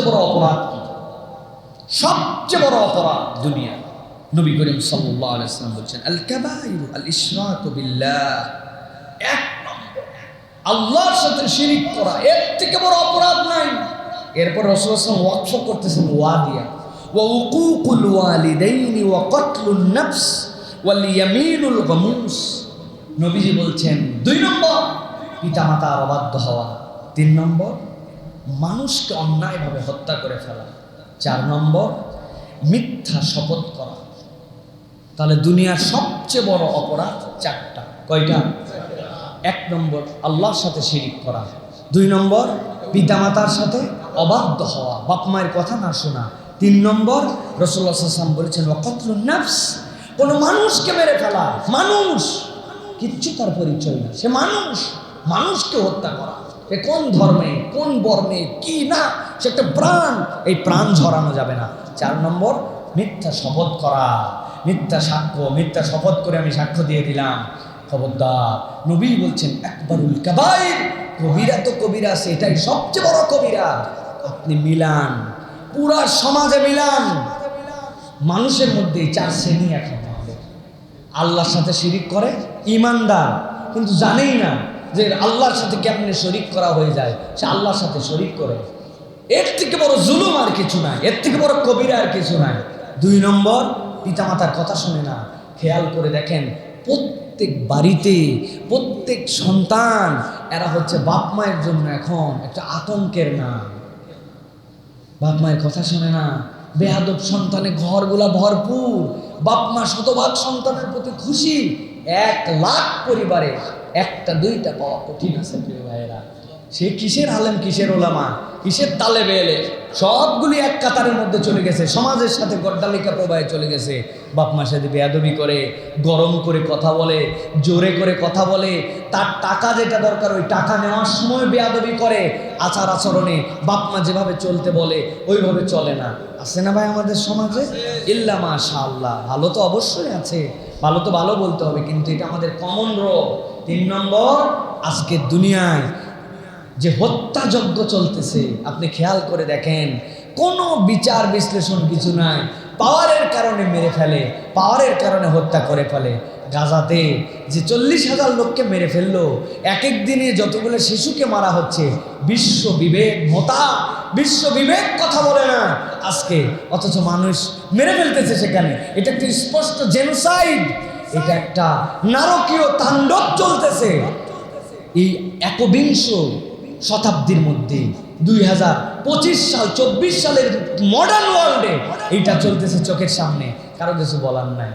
সবচেয়ে বড় অপরাধ কি? সবচেয়ে বড় অপরাধ দুনিয়া। নবী করিম সাল্লাম বলছেন আল্লাহর সাথে শিরিক করা, এর থেকে বড় অপরাধ নাই। এরপর রাসূল সাল্লাল্লাহু ওয়াকফ করতেছেন, ওয়াদিয়া। ওয়া কতলুন নফস ওয়াল ইয়ামিনুল গামুস। নবীজি বলছেন, দুই নম্বর। পিতামাতার অবাধ্য হওয়া। তিন নম্বর। মানুষকে অন্যায়ভাবে হত্যা করে ফেলা। চার নম্বর, মিথ্যা শপথ করা। তাহলে দুনিয়ার সবচেয়ে বড় অপরাধ চারটা। কয়টা? এক নম্বর, আল্লাহর সাথে শিরিক করা। দুই নম্বর, পিতামাতার সাথে অবাধ্য হওয়া। বাপ মায়ের কথা না শোনা। তিন নম্বর সাল্লাম বলেছেন, ওয়াকতলুন নাফস। কোনো মানুষকে মেরে ফেলা। মানুষ। কিচ্ছু তার পরিচয় না। সে মানুষ। মানুষকে হত্যা করা। এ কোন ধর্মে, কোন বর্ণে, কি না, সে একটা প্রাণ, এই প্রাণ ঝরানো যাবে না। চার নম্বর, মিথ্যা শপথ করা। মিথ্যা সাক্ষ্য, মিথ্যা শপথ করে আমি সাক্ষ্য দিয়ে দিলাম। খবরদার, নবী বলছেন একবারুল কাবাইর, কবিরা তো কবিরা, সেটাই সবচেয়ে বড় কবিরা। আপনি মিলান, পুরা সমাজে মিলান। মানুষের মধ্যে চার শ্রেণি এখন আল্লাহর সাথে শিরিক করে ইমানদার কিন্তু জানেই না যে আল্লাহর সাথে কেমনে শরিক করা হয়ে যায়, সে আল্লাহর সাথে শরিক করে। এর থেকে বড় জুলুম আর কিছু নাই, এর থেকে বড় কবিরা আর কিছু নাই। দুই নম্বর, পিতামাতার কথা শুনে না, খেয়াল করে দেখেন, প্রত্যেক বাড়িতে, প্রত্যেক সন্তান, এরা হচ্ছে বাপ মায়ের জন্য এখন একটা আতঙ্কের নাম। বাপ মায়ের কথা শোনে না বেহাদব সন্তানে ঘরগুলা ভরপুর, বাপ মা শতভাগ সন্তানের প্রতি খুশি, এক লাখ পরিবারে একটা, দুইটা পাওয়া কঠিন আছে প্রিয় ভাইয়েরা। সে কিসের আলেম, কিসের ওলামা, কিসের তালে বেলে সবগুলি এক কাতারের মধ্যে চলে গেছে, সমাজের সাথে গড্ডালিকা প্রবাহে চলে গেছে। বাপ মার সাথে বেয়াদবি করে, গরম করে কথা বলে, জোরে করে কথা বলে, তার টাকা যেটা দরকার ওই টাকা নেওয়ার সময় বেয়াদবি করে, আচার আচরণে বাপ মা যেভাবে চলতে বলে, ওইভাবে চলে না। আছে না ভাই আমাদের সমাজে? ইল্লা মাশা আল্লাহ ভালো তো অবশ্যই আছে। ভালো তো ভালো বলতে হবে, কিন্তু এটা আমাদের কমন রোগ। তিন নম্বর, আজকে দুনিয়ায় যে হত্যাযজ্ঞ চলতেছে, আপনি খেয়াল করে দেখেন, কোনো বিচার বিশ্লেষণ কিছু নাই। পাওয়ারের কারণে মেরে ফেলে, পাওয়ারের কারণে হত্যা করে ফেলে। গাজাতে যে চল্লিশ হাজার লোককে মেরে ফেলল এক এক দিনে যতগুলো শিশুকে মারা হচ্ছে, বিশ্ব বিবেক, মতা, বিশ্ব বিবেক কথা বলে না। আজকে অথচ মানুষ মেরে ফেলতেছে সেখানে। এটা একটি স্পষ্ট জেনোসাইড এটা একটা নারকীয় তাণ্ডব চলতেছে। এই একবিংশ শতাব্দীর মধ্যে দুই হাজার পঁচিশ সাল, চব্বিশ সালের মডার্ন ওয়ার্ল্ডে এইটা চলতেছে চোখের সামনে, কারও কিছু বলার নাই।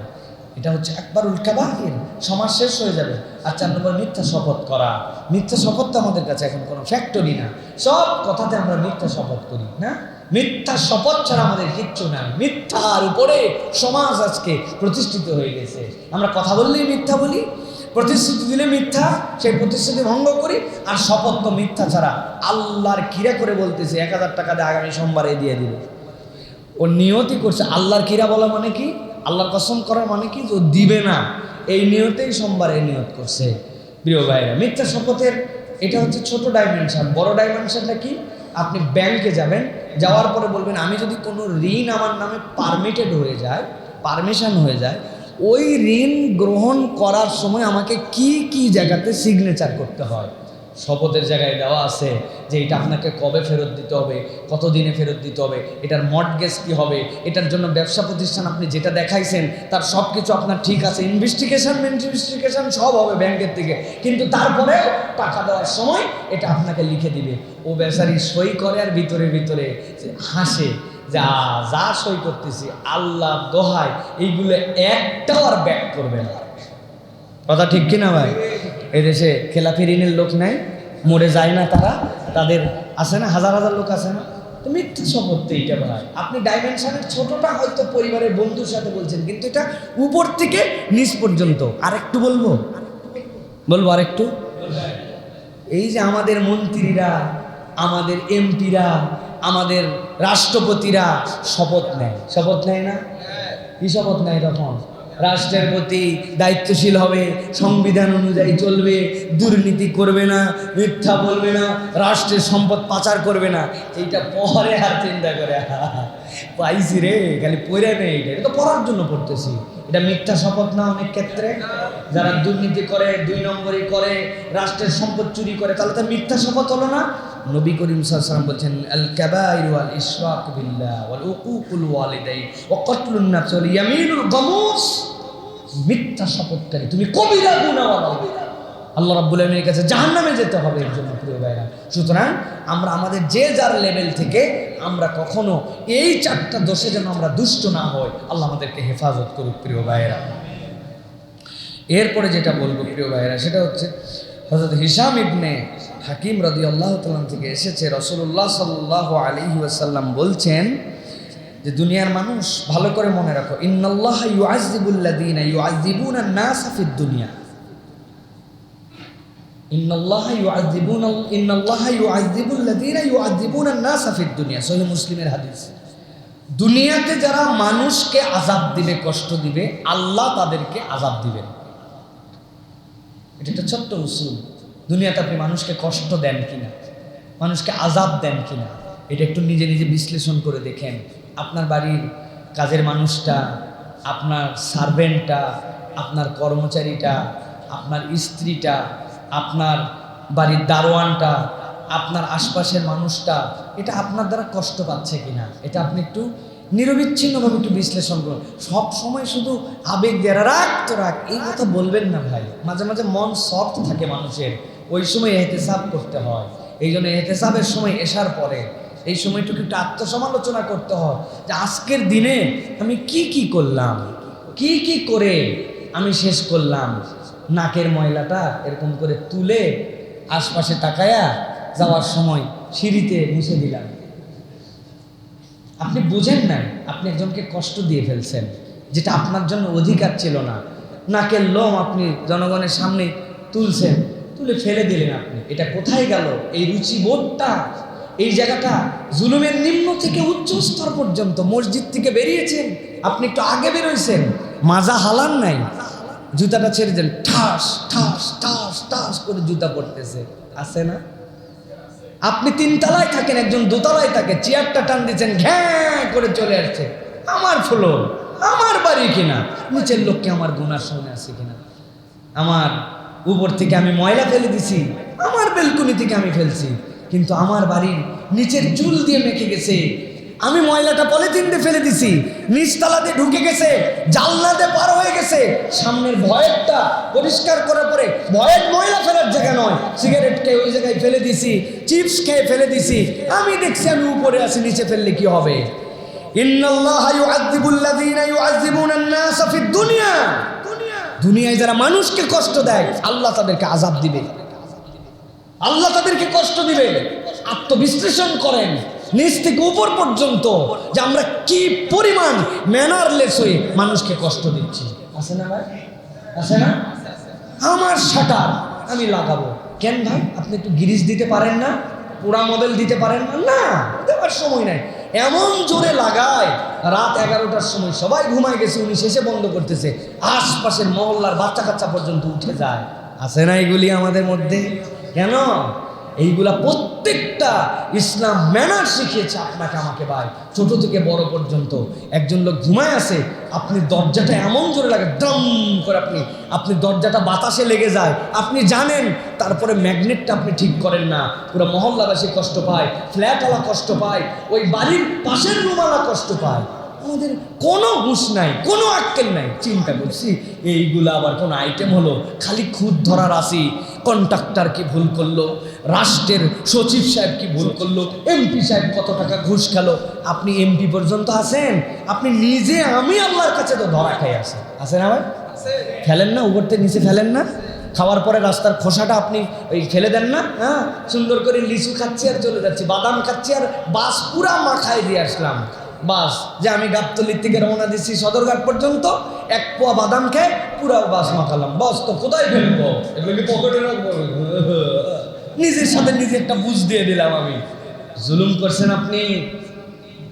এটা হচ্ছে একবার উল্কাবাহির সমাজ শেষ হয়ে যাবে। আর চার নম্বর মিথ্যা শপথ করা। মিথ্যা শপথ তো আমাদের কাছে এখন কোনো ফ্যাক্টরি না। সব কথাতে আমরা মিথ্যা শপথ করি, না? মিথ্যা শপথ ছাড়া আমাদের কিচ্ছু নাই। মিথ্যার উপরে সমাজ আজকে প্রতিষ্ঠিত হয়ে গেছে। আমরা কথা বললেই মিথ্যা বলি প্রতিশ্রুতি দিলে মিথ্যা, সেই প্রতিশ্রুতি ভঙ্গ করি, আর শপথ তো মিথ্যা ছাড়া আল্লাহর কিরা করে বলতেছে, এক হাজার টাকা দিয়ে আগামী সোমবারে দিয়ে দিবে। ও নিয়তি করছে, আল্লাহর কিরা বলা মানে কি? আল্লাহর কসম করা মানে কি? ও দিবে না। এই নিয়তেই সোমবারে নিয়ত করছে। প্রিয় ভাইরা, মিথ্যা শপথের এটা হচ্ছে ছোট ডাইমেনশন বড় ডাইমেনশনটা কি? আপনি ব্যাংকে যাবেন, যাওয়ার পরে বলবেন, আমি যদি কোনো ঋণ আমার নামে পারমিটেড হয়ে যায় পারমিশন হয়ে যায় ওই ঋণ গ্রহণ করার সময় আমাকে কি কি জায়গাতে সিগনেচার করতে হয়? শপথের জায়গায় দেওয়া আছে যে এটা আপনাকে কবে ফেরত দিতে হবে কত দিনে ফেরত দিতে হবে, এটার মর্টগেজ কি হবে, এটার জন্য ব্যবসা প্রতিষ্ঠান আপনি যেটা দেখাইছেন, তার সব কিছু আপনার ঠিক আছে ইনভেস্টিগেশন ইনভেস্টিগেশন সব হবে ব্যাংকের থেকে। কিন্তু তারপরে টাকা দেওয়ার সময় এটা আপনাকে লিখে দিবে। ও বেচারি সই করে আর ভিতরে ভিতরে হাসে। যা যা সই করতেছি আল্লাহ দোহায়, এইগুলো একটাও আর ব্যাক করবে না। কথা ঠিক কিনা ভাই? এই দেশে খেলাফি ঋণের লোক নেয় মরে যায় না তারা, তাদের আছে না, হাজার হাজার লোক আছে না? তো মিথ্যা শপথ তো এইটা ভাই। আপনি ডাইমেনশনের ছোটটা হয়তো পরিবারের বন্ধুর সাথে বলছেন, কিন্তু এটা উপর থেকে নিচ পর্যন্ত। আরেকটু বলব? বলব আরেকটু? এই যে আমাদের মন্ত্রীরা, আমাদের এমপিরা আমাদের রাষ্ট্রপতিরা শপথ নেয়। শপথ নেয় না? কি শপথ নেয় তখন? রাষ্ট্রের প্রতি দায়িত্বশীল হবে, সংবিধান অনুযায়ী চলবে, দুর্নীতি করবে না, মিথ্যা বলবে না, রাষ্ট্রের সম্পদ পাচার করবে না। এইটা পরে আর চিন্তা করে। পাইছি রে, খালি পড়ে নেই এটা। এটা তো পড়ার জন্য পড়তেছি। এটা মিথ্যা শপথ না অনেক ক্ষেত্রে? যারা দুর্নীতি করে, দুই নম্বরই করে, রাষ্ট্রের সম্পদ চুরি করে, তাহলে তো মিথ্যা শপথ হলো না? নবী করিম সাল্লাল্লাহু বলছেন আল কাবাইর ওয়াল ইশরাক বিল্লাহ ওয়াল উকুকুল ওয়ালিদাই ওয়া কতলুন নাফস ওয়াল ইয়ামিনুল গামুস। মিথ্যা শপথকারী, তুমি কবিরা গুনাহওয়ালা আল্লাহ রাব্বুল আলামিনের কাছে জাহান্নামে যেতে হবে এর জন্য, প্রিয় ভাইরা। সুতরাং আমরা আমাদের যে যার লেভেল থেকে আমরা কখনো এই চারটা দোষে যেন আমরা দুষ্ট না হই, আল্লাহ আমাদেরকে হেফাজত করুক, প্রিয় ভাইয়েরা এরপরে যেটা বলব, প্রিয় ভাইয়েরা সেটা হচ্ছে হজরত হিসাম ইবনে হাকিম রদি আল্লাহ তালাম থেকে এসেছে রসুল্লাহ সাল্লাহ আলী ওয়াসাল্লাম বলছেন যে, দুনিয়ার মানুষ, ভালো করে মনে রাখো, ইন্নাল্লাহ ইউআযিবুল্লাযীনা ইউআযিবুনা নাস ফিদ দুনিয়া। ইন্নাল্লাহ ইউআযিবুনা, ইন্নাল্লাহ ইউআযিবুল্লাযীনা ইউআযিবুনা নাস ফিদ দুনিয়া। সহিহ মুসলিমের হাদিস। দুনিয়াতে যারা মানুষকে আজাব দিবে, কষ্ট দিবে, আল্লাহ তাদেরকে আজাব দিবেন। এটা একটা ছোট্ট উসুল। দুনিয়াতে আপনি মানুষকে কষ্ট দেন কিনা? মানুষকে আজাব দেন কিনা? এটা একটু নিজে নিজে বিশ্লেষণ করে দেখেন। আপনার বাড়ির কাজের মানুষটা, আপনার সার্ভেন্টটা আপনার কর্মচারীটা, আপনার স্ত্রীটা, আপনার বাড়ির দারোয়ানটা, আপনার আশপাশের মানুষটা, এটা আপনার দ্বারা কষ্ট পাচ্ছে কিনা? এটা আপনি একটু নিরবিচ্ছিন্নভাবে একটু বিশ্লেষণ করুন। সব সময় শুধু আবেগ দিয়ে রাখ তো রাখ এই কথা বলবেন না ভাই। মাঝে মাঝে মন সফট থাকে মানুষের। ওই সময় এহতেসাব করতে হয়। এই জন্য এহতেসাবের সময় এসার পরে এই সময়টুকু একটু আত্মসমালোচনা করতে হয় যে আজকের দিনে আমি কি কি করলাম, কি কি করে আমি শেষ করলাম। নাকের ময়লাটা এরকম করে তুলে আশপাশে তাকায়া যাওয়ার সময় সিঁড়িতে মুছে দিলাম। আপনি বুঝেন নাই, আপনি একজনকে কষ্ট দিয়ে ফেলছেন, যেটা আপনার জন্য অধিকার ছিল না। নাকের লোম আপনি জনগণের সামনে তুলছেন। তুলে ফেলে দিলেন আপনি। এটা কোথায় গেল? এই রুচিবোধটা, এই জায়গাটা জুলুমের নিম্ন থেকে উচ্চ স্তর পর্যন্ত মসজিদ থেকে বেরিয়েছেন। আপনি একটু আগে বেরোইছেন। মাজা হালান নাই। জুতাটা ছেড়ে দেন। ঠাস ঠাস ঠাস ঠাস করে জুতা পড়তেছে আছে না? আপনি তিনতলায় থাকেন, একজন দোতলায় থাকে। চেয়ারটা টান দিচ্ছেন, ঘ্যাঁ করে চলে আসছে। আমার ফ্লোর, আমার বাড়ি কিনা? নিচের লোককে আমার গুনার সামনে আছে কিনা? আমার উপর থেকে আমি ময়লা ফেলে দিছি, আমার বেলকুনি থেকে আমি ফেলছি, কিন্তু আমার বাড়ির নিচের চুল দিয়ে মেখে গেছে। আমি ময়লাটা পলিথিন দিয়ে ফেলে দিছি নিচতলাতে ঢুকে গেছে জানলাতে পার হয়ে গেছে। সামনের ভয়েরটা পরিষ্কার করার পরে ভয়ের ময়লা ফেলার জায়গা নয়, সিগারেট খেয়ে ওই জায়গায় ফেলে দিছি, চিপস খেয়ে ফেলে দিছি। আমি দেখছি আমি উপরে আছি, নিচে ফেললে কি হবে? ইন্নাল্লাহা ইউআযিবুল্লাযীনা ইউআযিবুনান নাস ফিদ দুনিয়া। দুনিয়ায় যারা মানুষকে কষ্ট দেয়, আল্লাহ তাদেরকে আজাব দিবে। আল্লাহ তাদেরকে কষ্ট দিবে। আত্মবিশ্লেষণ করেন। নিচ থেকে উপর পর্যন্ত যে আমরা কি পরিমাণ ম্যানারলেস হয়ে মানুষকে কষ্ট দিচ্ছি। আছে না ভাই? আছে না? আমার শাটার আমি লাগাবো। কেন ভাই? আপনি একটু গিরিশ দিতে পারেন না? পুরা মডেল দিতে পারেন না? না, দেওয়ার সময় নাই। এমন জোরে লাগায়, রাত এগারোটার সময় সবাই ঘুমায় গেছে, উনি শেষে বন্ধ করতেছে। আশপাশের মহল্লার বাচ্চা কাচ্চা পর্যন্ত উঠে যায়। আছে না এগুলি আমাদের মধ্যে? কেন? এইগুলা প্রত্যেকটা ইসলাম ম্যানার শিখিয়েছে আপনাকে, আমাকে ভাই। ছোট থেকে বড় পর্যন্ত। একজন লোক ঘুমায় আছে আপনি দরজাটা এমন জোরে লাগে দম করে আপনি আপনি দরজাটা বাতাসে লেগে যায়। আপনি জানেন, তারপরে ম্যাগনেটটা আপনি ঠিক করেন না। পুরো মহল্লাবাসী কষ্ট পায়, ফ্ল্যাটওয়ালা কষ্ট পায়, ওই বাড়ির পাশের রুমালা কষ্ট পায়। আমাদের কোনো হুঁশ নাই, কোনো আক্কেল নাই। চিন্তা করছি, এইগুলো আবার কোনো আইটেম হলো, খালি খুদ ধরার আসি কন্ট্রাক্টর কি ভুল করল? রাষ্ট্রের সচিব সাহেব কি ভুল করল? এমপি সাহেব কত টাকা ঘুষ খেলো? আপনি এমপি পর্যন্ত আছেন? আপনি নিজে আমি আল্লাহর কাছে তো ধরা খাই আসেন আছেন আবার ফেলেন না উপরতে নিচে ফেলেন না। খাওয়ার পরে রাস্তার খোসাটা আপনি ওই ফেলে দেন না হ্যাঁ? সুন্দর করে লিচু খাচ্ছি আর চলে যাচ্ছি। বাদাম খাচ্ছি আর বাস পুরা মাখায় দিয়ে আসলাম। বাস যে আমি গাবতলির থেকে রওনা দিচ্ছি সদরঘাট পর্যন্ত। এক পোয়া বাদাম খেয়ে পুরা বাস মাখালাম। বাস তো কোথায় ফেলব? এগুলো কি পকেটে রাখব। নিজের সাথে নিজে একটা বুঝ দিয়ে দিলাম আমি। জুলুম করছেন আপনি?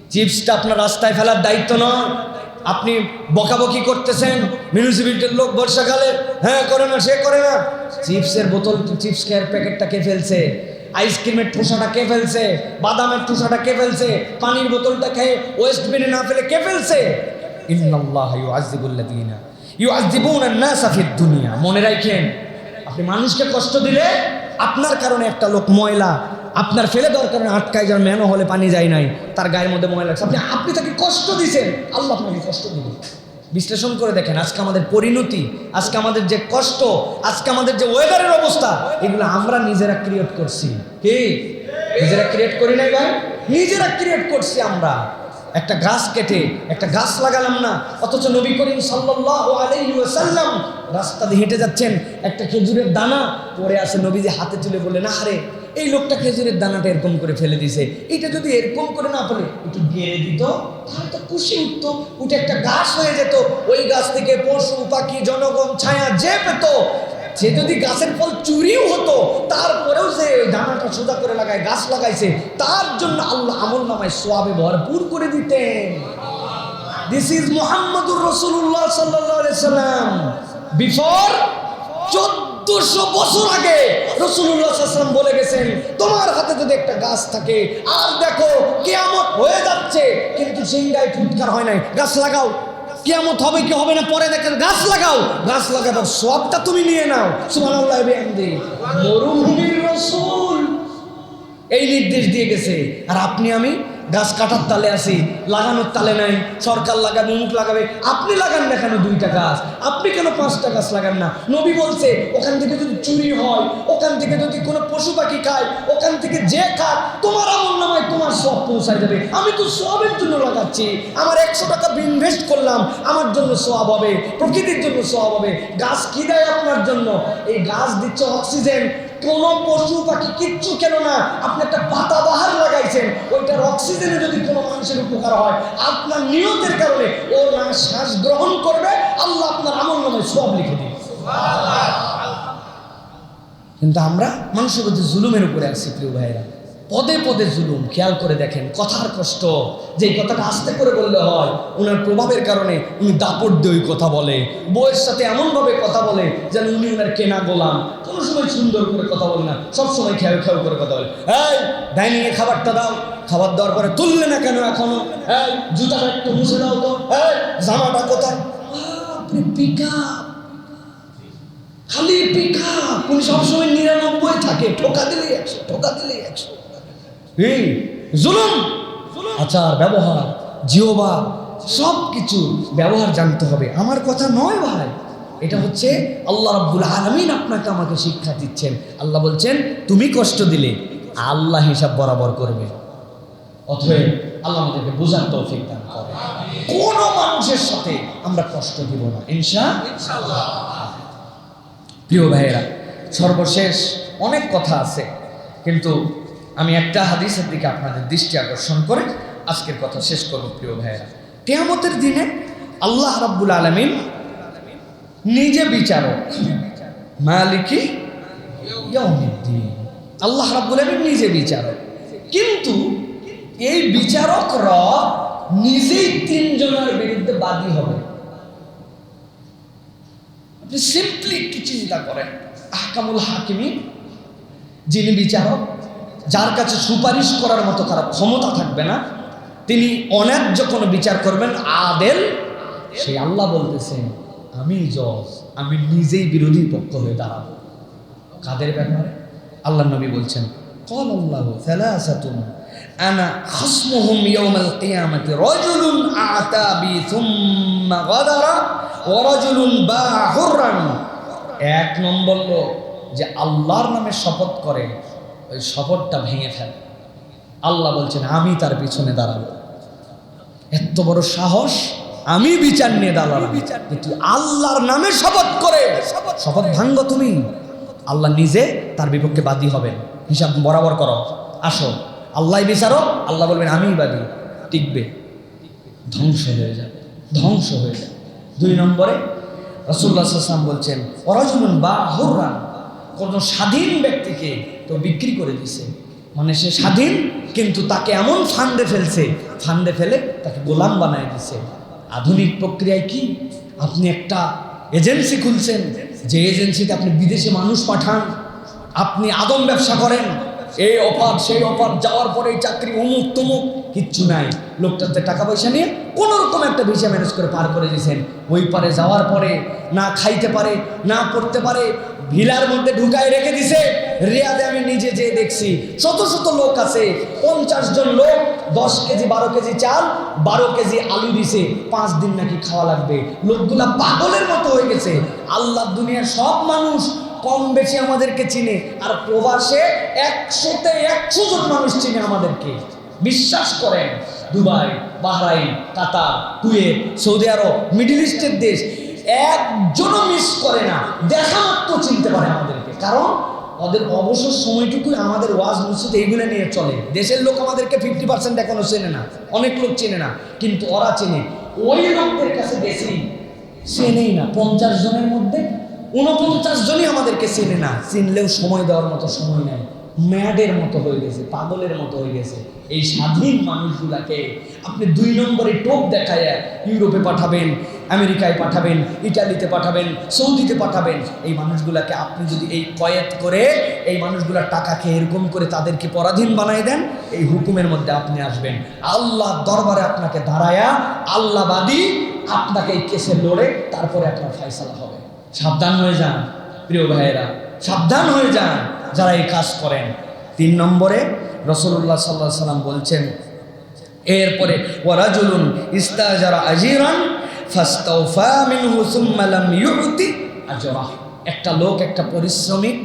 চিপসটা আপনার রাস্তায় ফেলার দায়িত্ব নয়। আপনি বকাবকি করতেছেন। মিউনিসিপ্যালিটির লোক বর্ষাকালে হ্যাঁ করে না সে করে না। চিপসের বোতল চিপস খেয়ার প্যাকেটটা কে ফেলছে? আইসক্রিমের ঠোসাটা কে ফেলছে? বাদামের ঠোসাটা কে ফেলছে? পানির বোতলটা খেয়ে ওয়েস্ট বিনে না ফেলে কে ফেলছে? ইন্নাল্লাহ ইউআযযিবুল্লাযীনা ইউআযযিবুনা আন-নাসা ফিদ দুনিয়া। মনে রাখেন, আপনি মানুষকে কষ্ট দিলে আপনার কারণে একটা লোক ময়লা, আপনার ফেলে দেওয়ার কারণে আটকায় যার মেনো হলে পানি যায় নাই, তার গায়ের মধ্যে ময়লা লাগছে আপনি আপনি তাকে কষ্ট দিছেন, আল্লাহ আপনাকে কষ্ট দিবেন বিশ্লেষণ করে দেখেন, আজকে আমাদের পরিণতি, আজকে আমাদের যে কষ্ট, আজকে আমাদের যে ওয়েদারের অবস্থা, এগুলো আমরা নিজেরা ক্রিয়েট করছি। কি? নিজেরা ক্রিয়েট করি নাই ভাই? নিজেরা ক্রিয়েট করছি আমরা। একটা গাছ কেটে, একটা গাছ লাগালাম না, অথচ নবী করিম ওয়াসাল্লাম রাস্তা দিয়ে হেঁটে যাচ্ছেন, একটা খেজুরের দানা, পরে আসে নবীজি হাতে তুলে বলে না হারে এই লোকটা খেজুরের দানাটা এরকম করে ফেলে দিছে এটা যদি এরকম করে না ফেলে একটু গেড়ে দিত, তাহলে তো খুশি উঠতো, উঠে একটা গাছ হয়ে যেত, ওই গাছ থেকে পশু, পাখি, জনগণ, ছায়া যে পেত সে যদি গাছের ফল চুরিও হতো, তারপরেও সে দানাটা সোজা করে লাগায়, গাছ লাগাইছে, তার জন্য আল্লাহ আমল নামায় সোয়াবে ভরপুর করে দিতেন। দিস ইজ মোহাম্মদুর রসুল্লাহ সাল্লাম। বিফোর চোদ্দশো বছর আগে রসুল্লাহ সাল্লাম বলে গেছেন, তোমার হাতে যদি একটা গাছ থাকে, আর দেখো কেয়ামত হয়ে যাচ্ছে, কিন্তু সিংহায় ফুটকার হয় নাই। গাছ লাগাও। কেয়ামত হবে কি হবে না, পরে দেখেন গাছ লাগাও। গাছ লাগাবার সবটা তুমি নিয়ে নাও। বিহামদি। মরুভূমির রসুল। এই নির্দেশ দিয়ে গেছে। আর আপনি আমি গাছ কাটার তালে আছি, লাগানোর তালে নাই, সরকার লাগাবে মুখ লাগাবে, আপনি লাগান না কেন দুইটা গাছ? আপনি কেন পাঁচটা গাছ লাগান না? নবী বলছে, ওখান থেকে যদি চুরি হয়, ওখান থেকে যদি কোনো পশু পাখি খায়, ওখান থেকে যে খায় তোমার আমল নামায় তোমার সব পৌঁছায় যাবে আমি তো সবের জন্য লাগাচ্ছি। আমার একশো টাকা ইনভেস্ট করলাম, আমার জন্য সব হবে, প্রকৃতির জন্য সব হবে। গাছ কী দেয় আপনার জন্য? এই গাছ দিচ্ছে অক্সিজেন কোনো পশু পাখি কিচ্ছু কেন না আপনি একটা পাতা বাহার লাগাইছেন ওইটার অক্সিজেনে যদি কোনো মানুষের উপকার হয় আপনার নিয়তের কারণে ও না শ্বাস গ্রহণ করবে আল্লাহ আপনার আমল নামে সব লিখে দিবে। কিন্তু আমরা মানুষের মধ্যে জুলুমের উপরে আছি প্রিয় ভাইরা পদে পদে জুলুম, খেয়াল করে দেখেন, কথার কষ্ট। যে কথাটা আস্তে করে বললে হয় ওনার প্রভাবের কারণে উনি দাপট দিয়ে ওই কথা বলে। বইয়ের সাথে এমনভাবে কথা বলে যেন উনি ওনার কেনা গোলাম। কোনো সময় সুন্দর করে কথা বলে না সবসময় খেয়াল খেয়াল করে কথা বলে। এই ডাইনিংয়ে খাবারটা দাও। খাবার দেওয়ার পরে তুললে না কেন এখনও? এই, জুতাটা একটু মুছে দাও তো। এই, জামাটা কোথায়? পিকা খালি পিকা উনি সবসময় নিরানব্বই থাকে। ঠোকা দিলেই একশো, ঠোকা দিলেই একশো। আচার, ব্যবহার জিওবা সব কিছু ব্যবহার জানতে হবে। আমার কথা নয় ভাই, এটা হচ্ছে আল্লাহ রাব্বুল আলামিন আপনাকে আমাকে শিক্ষা দিচ্ছেন। আল্লাহ বলছেন, তুমি কষ্ট দিলে আল্লাহ হিসাব বরাবর করবে। অতএব আল্লাহ আমাদেরকে বোঝার তৌফিক দান করে। কোন মানুষের সাথে আমরা কষ্ট দিব না, ইনশা প্রিয় ভাইয়েরা, সর্বশেষ অনেক কথা আছে, কিন্তু আমি একটা হাদিসের দিকে আপনাদের দৃষ্টি আকর্ষণ করে আজকের কথা শেষ করব, প্রিয় ভাইয়েরা। কেয়ামতের দিনে আল্লাহ রাব্বুল আলমিন নিজে বিচারক, মালিকি। আল্লাহ রাব্বুল আলমিন নিজে বিচারক। কিন্তু এই বিচারক বিচারকরা নিজেই তিনজনের বিরুদ্ধে বাদী হবে। আপনি সিম্পলি একটু চিন্তা করেন, আহকামুল হাকিমি যিনি বিচারক যার কাছে সুপারিশ করার মতো কারও ক্ষমতা থাকবে না, তিনি অন্যায্য কোনো বিচার করবেন, আদেল, সেই আল্লাহ বলতেছেন আমি জজ, আমি নিজেই বিরোধী পক্ষ হয়ে দাঁড়াবো। কাদের ব্যাপারে? আল্লাহ নবী বলছেন কল আল্লাহ সালাসাতুন, আনা খসমুহুম ইয়াউমাল কিয়ামাতি রাজুলুন আতা বি সুম্মা গাদারা ওয়া রাজুলুন বাআ হুররান এক নম্বর লোক যে আল্লাহর নামে শপথ করে ওই শপথটা ভেঙে ফেলে। আল্লাহ বলছেন আমি তার পিছনে দাঁড়াবো। এত বড় সাহস আমি বিচার নিয়ে দাঁড়ালাম। তুই আল্লাহর নামে শপথ করে শপথ ভাঙ্গ তুমি। আল্লাহ নিজে তার বিপক্ষে বাদী হবেন। হিসাব বরাবর করো। আসো। আল্লাহ বিচারো। আল্লাহ বলবেন আমিই বাদী। টিকবে। ধ্বংস হয়ে যাবে। ধ্বংস হয়ে যাবে। দুই নম্বরে রসুল্লাহ সাল্লাম বলছেন অরাজুন বা হুররান কোনো স্বাধীন ব্যক্তিকে তো বিক্রি করে দিছে। মানে সে স্বাধীন, কিন্তু তাকে এমন ফান্ডে ফেলছে ফান্ডে ফেলে তাকে গোলাম বানায় দিছে। আধুনিক প্রক্রিয়ায় কি? আপনি একটা এজেন্সি খুলছেন, যে এজেন্সিতে আপনি বিদেশে মানুষ পাঠান, আপনি আদম ব্যবসা করেন, এই অপার, সেই অপার, যাওয়ার পরে চাকরি অমুক তমুক কিচ্ছু নাই। লোকটাতে টাকা পয়সা নিয়ে কোনো রকম একটা ভিসা ম্যানেজ করে পার করে দিয়েছেন। ওই পারে যাওয়ার পরে না খাইতে পারে, না পড়তে পারে, ভিলার মধ্যে ঢুকায় রেখে দিছে। রিয়াদে আমি নিজে যেয়ে দেখছি, শত শত লোক আছে। পঞ্চাশ জন লোক, দশ কেজি, বারো কেজি চাল, বারো কেজি আলু দিছে। পাঁচ দিন নাকি খাওয়া লাগবে। লোকগুলা পাগলের মতো হয়ে গেছে। আল্লাহ দুনিয়ার সব মানুষ কম বেশি আমাদেরকে চিনে। আর প্রবাসে একশোতে একশো জন মানুষ চিনে আমাদেরকে। বিশ্বাস করেন Dubai, Bahrain, Qatar, Kuwait, Saudi Arab, middle ইস্টের দেশ। একজনও মিস করে না। দেখা মাত্র চিনতে পারে আমাদেরকে। কারণ ওদের অবসর সময়টুকুই আমাদের ওয়াজ মসজিদ এইগুলো নিয়ে চলে। দেশের লোক আমাদেরকে ফিফটি পার্সেন্ট এখনও চেনে না। অনেক লোক চেনে না। কিন্তু ওরা চেনে। ওই লোকদের কাছে বেশি চেনেই না। পঞ্চাশ জনের মধ্যে উনপঞ্চাশ জনই আমাদেরকে চেনে না। চিনলেও সময় দেওয়ার মতো সময় নেই। ম্যাডের মতো হয়ে গেছে, পাগলের মতো হয়ে গেছে। এই স্বাধীন মানুষগুলাকে আপনি দুই নম্বরে টোপ দেখায় ইউরোপে পাঠাবেন, আমেরিকায় পাঠাবেন, ইটালিতে পাঠাবেন, সৌদিতে পাঠাবেন। এই মানুষগুলাকে আপনি যদি এই কয়েত করে এই মানুষগুলার টাকাকে এরকম করে তাদেরকে পরাধীন বানাই দেন, এই হুকুমের মধ্যে আপনি আসবেন। আল্লাহ দরবারে আপনাকে দাঁড়ায়া, আল্লাহবাদী আপনাকে এই কেসে লড়ে, তারপরে আপনার ফয়সালা হবে। সাবধান হয়ে যান, প্রিয় ভাইয়েরা, সাবধান হয়ে যান। যারা এই কাজ করেন। তিন নম্বরে রসুল্লাহ সাল্লাহ সাল্লাম বলছেন, এরপরে আজিরান সুম্মা লাম ইউতি আজরাহ। একটা লোক, একটা পরিশ্রমিক,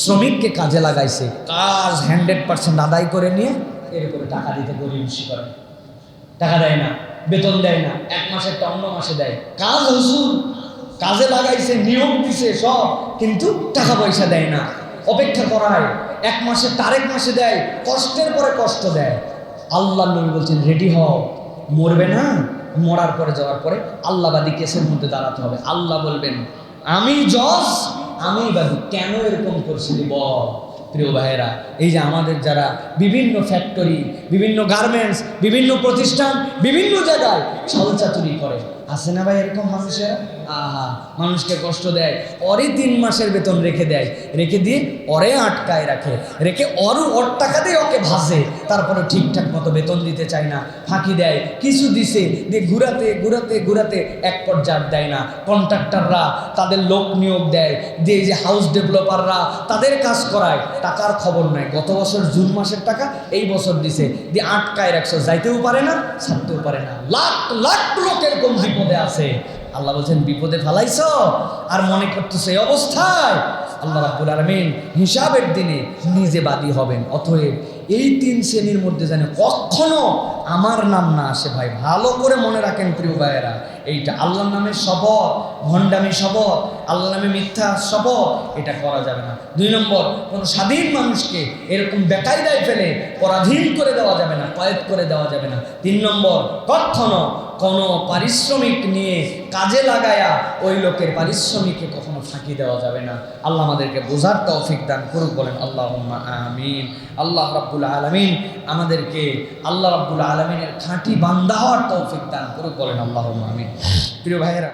শ্রমিককে কাজে লাগাইছে। কাজ হান্ড্রেড পার্সেন্ট আদায় করে নিয়ে এরপরে টাকা দিতে গরিবসি করে। টাকা দেয় না, বেতন দেয় না, এক মাসের অন্য মাসে দেয়। কাজ হসুল কাজে লাগাইছে, নিয়োগ দিছে সব, কিন্তু টাকা পয়সা দেয় না। অপেক্ষা করায়। এক মাসে তারেক মাসে দেয়, কষ্টের পরে কষ্ট দেয়। আল্লাহ নবী বলছেন রেডি হও। মরবে না, মরার পরে, যাওয়ার পরে আল্লাহবাদী কেসের মধ্যে দাঁড়াতে হবে। আল্লাহ বলবেন, আমি জজ, আমি বাদী। কেন এরকম করছিলি বল, প্রিয় ভাইয়েরা? এই যে আমাদের যারা বিভিন্ন ফ্যাক্টরি বিভিন্ন গার্মেন্টস বিভিন্ন প্রতিষ্ঠান, বিভিন্ন জায়গায় ছলচাতুরি করে। আছে না ভাই এরকম মানুষের? আহা, মানুষকে কষ্ট দেয় অরে তিন মাসের বেতন রেখে দেয়। রেখে দিয়ে অরে আটকায় রাখে। রেখে অর ওর টাকা দিয়ে ওকে ভাসে। তারপরে ঠিকঠাক মতো বেতন দিতে চায় না, ফাঁকি দেয়। কিছু দিছে, দিয়ে ঘুরাতে ঘুরাতে ঘুরাতে এক পর্যায়ে দেয় না। কন্ট্রাক্টররা তাদের লোক নিয়োগ দেয়। দিয়ে যে হাউস ডেভেলপাররা তাদের কাজ করায়। টাকার খবর নাই। গত বছর জুন মাসের টাকা এই বছর দিছে। দিয়ে আটকায় রাখছো। যাইতেও পারে না, ছাড়তেও পারে না। লাখ লাখ লোক এরকম বিপদে আছে। আল্লাহ বলছেন, বিপদে ফেলাইছ আর মনে করতেছে এই অবস্থায়? আল্লাহ রাব্বুল আলামিন হিসাবের দিনে নিজে বাদী হবেন। অতএব এই তিন শ্রেণির মধ্যে যেন কখনো আমার নাম না আসে ভাই, ভালো করে মনে রাখেন প্রিয় ভাইয়েরা, এইটা আল্লাহর নামে শপথ, ভণ্ডামি শপথ আল্লাহ নামে মিথ্যা শপথ, এটা করা যাবে না। দুই নম্বর, কোনো স্বাধীন মানুষকে এরকম বেকায়দায় ফেলে পরাধীন করে দেওয়া যাবে না, কয়েদ করে দেওয়া যাবে না। তিন নম্বর, কখনো কোনো পারিশ্রমিক নিয়ে কাজে লাগায়া ওই লোকের পারিশ্রমিককে কখনো ফাঁকি দেওয়া যাবে না। আল্লাহ আমাদেরকে বোঝার তৌফিক দান করুক, বলেন আল্লাহ আমিন। আল্লাহ রাব্বুল আলমিন আমাদেরকে আল্লাহ রাব্বুল আলমিনের খাঁটি বান্দা হওয়ার তৌফিক দান করুক বলেন আল্লাহ আমিন। প্রিয় ভাইয়েরা